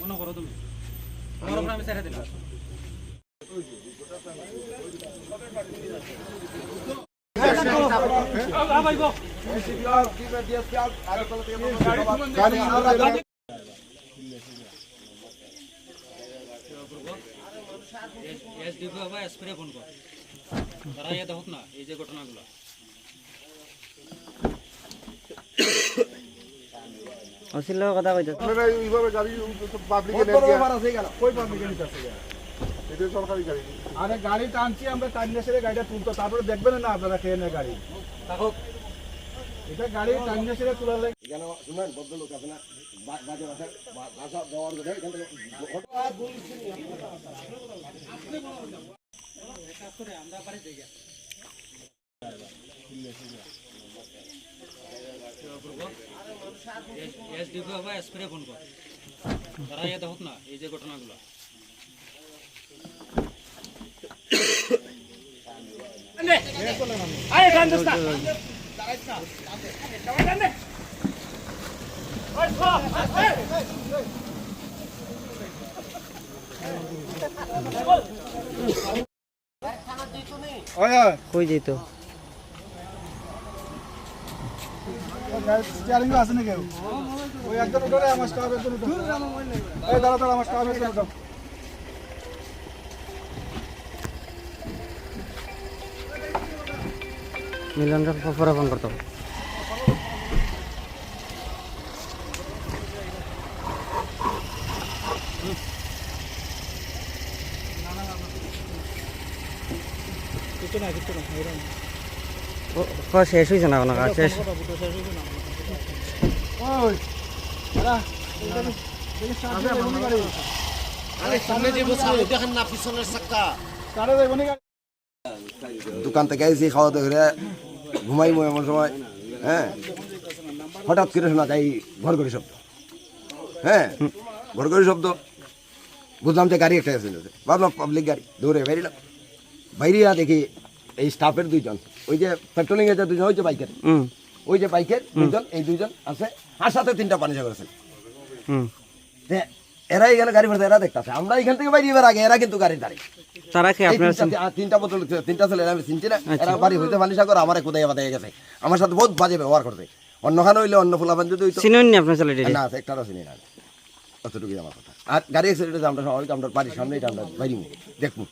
মনে করো তুমি আমি ছেড়ে দিলাম এসডিপি বা স্প্রে ফোন কর তারা ইয়ে দেখুক না এই যে ঘটনাগুলো অসিল কথা কইতে আপনারা এইভাবে গাড়ি পাবলিকে নেন এটা সরকারি গাড়ি। আরে গাড়ি টানছি আমরা টানিয়ে সেরে গাড়িটা তুলতো। তারপরে দেখবেন না আপনারা খেয়ে নেয় গাড়ি। থাকুক। এটা গাড়ি টানিয়ে সেরে তোলার লাগে কেন শুনেন ভদ্রলোক আছে না বাজে ভাষা ভাষা ব্যবহার করে এখান থেকে এসডিপি বা স্প্রে ফোন কর তারা ইয়ে দেখুক না এই যে ঘটনাগুলো কই যেত আছে না কেউ ওই একজন উঠে আমার স্টাফ একজন উঠো। দাঁড়া দাঁড়া আমার স্টাফ একজন উঠো। মিলনটা পরে ফোন করতো ও শেষ হয়েছে না কোনো কাজ? শেষ। আরে সামনে যে বসে দেখেন না পিছনের চাকা। কারে যাবে নি গাড়ি। দোকান থেকে এসে খাওয়া দাওয়া করে ঘুমাইবো এমন সময় হ্যাঁ? হঠাৎ করে শোনা যাই ঘর ঘড়ি শব্দ। হ্যাঁ? ঘর ঘড়ি শব্দ। বুঝলাম যে গাড়ি একটা এসে ভাবলাম পাবলিক গাড়ি দৌড়ে বেরিলাম বাইরিয়া দেখি এই স্টাফের দুইজন। ওই যে পেট্রোলিং এর যে দুজন ওই যে বাইকের। ওই যে বাইকের দুজন এই দুইজন আছে। আর সাথে তিনটা পানি সাগর আছে। এরা এখানে গাড়ি ভরতে এরা দেখতেছে। আমরা এখান থেকে বাইরে এবার আগে এরা কিন্তু গাড়ি দাঁড়িয়ে তারা কি আপনার তিনটা- বোতল তিনটা ছেলে আমি চিনছি না। এরা বাড়ি হইতে আমার কোথায় বাদায় গেছে? আমার সাথে বহুত বাজে ব্যবহার করছে। অন্যখানে হইলে অন্য ফুলা চিনুন নি আপনার ছেলেটি না একটারও চিনি না। অতটুকুই আমার কথা। আর গাড়ি অ্যাক্সিডেন্ট আমরা সবাই আমরা বাড়ির সামনে এটা আমরা বাইরে দেখব